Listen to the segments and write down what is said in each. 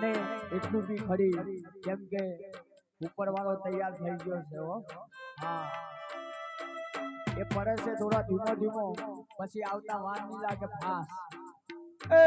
અને એટલું બી ખરી. કેમ કે ઉપરવાળો તૈયાર થઈ ગયો છે એ પડે છે થોડા ધીમો ધીમો, પછી આવતા વાર નહીં લાગે ફાસ એ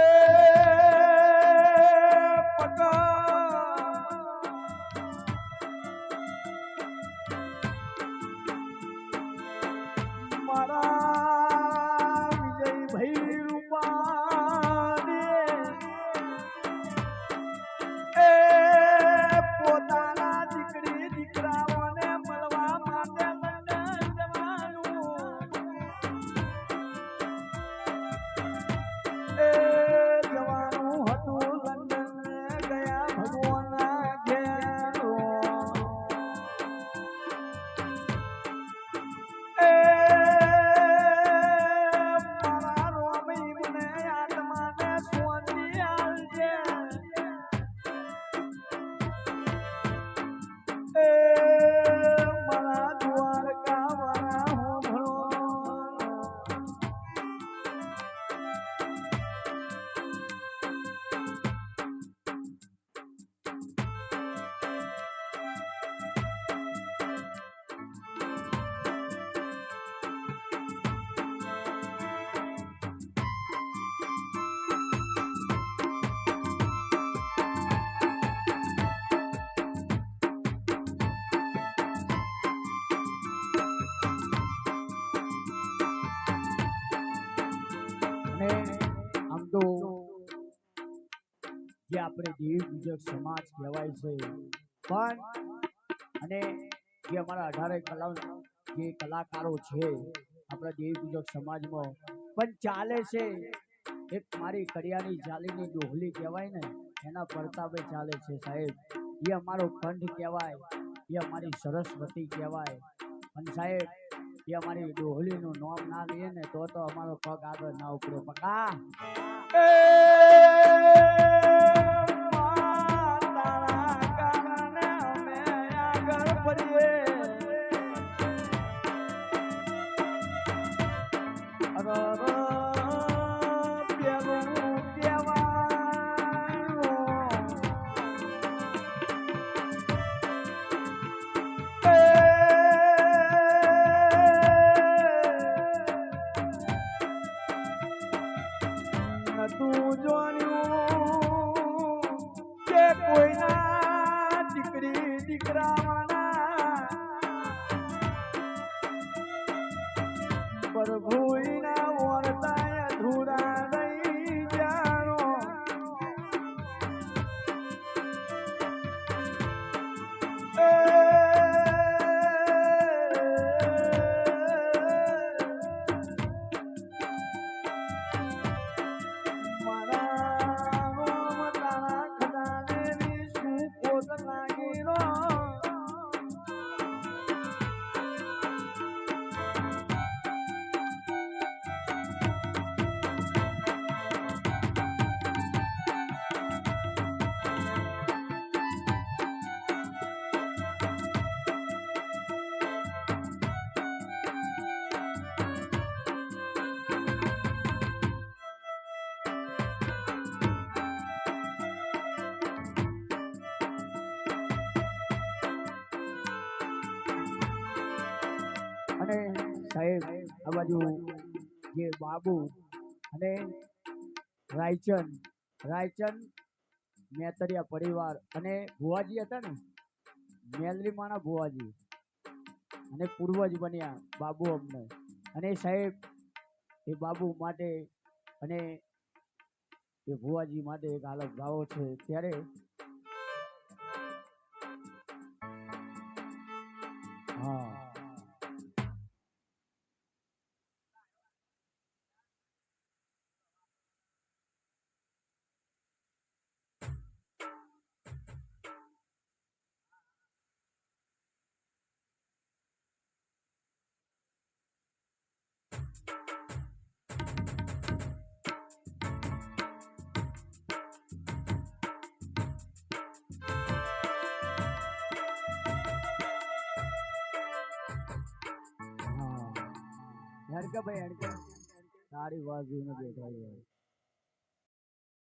આપણે દેવી પૂજક સમાજ કહેવાય છે. પણ, અને જે અમારા અઢારે કલા જે કલાકારો છે, આપણા દેવી પૂજક સમાજમાં, પણ ચાલે છે. એક મારી કડિયાની જાલીની ડોહલી કહેવાય ને, એના પરતાપે ચાલે છે સાહેબ. એ અમારો કંઠ કહેવાય, એ અમારી સરસ્વતી કહેવાય. અને સાહેબ, એ અમારી ડોહલીનું નામ ના લઈએ ને, તો તો અમારો પગ આગળ ના ઉપડે. પકા કહેવાયું. નતું જોયું કે કોઈના દીકરી દીકરાવાના আমার ভুই અને સાહેબ, આ બાજુ જે બાબુ અને રાયચંદ રાયચંદ મેતરિયા પરિવાર અને ભુવાજી હતા ને મેલરીમાના ભુવાજી અને પૂર્વજ બન્યા બાબુ અમને. અને સાહેબ, એ બાબુ માટે અને એ ભુવાજી માટે એક હાલત ગાવો છે. ત્યારે હડકે ભાઈ હડકે. તારી વાત જોઈને બેઠા છે.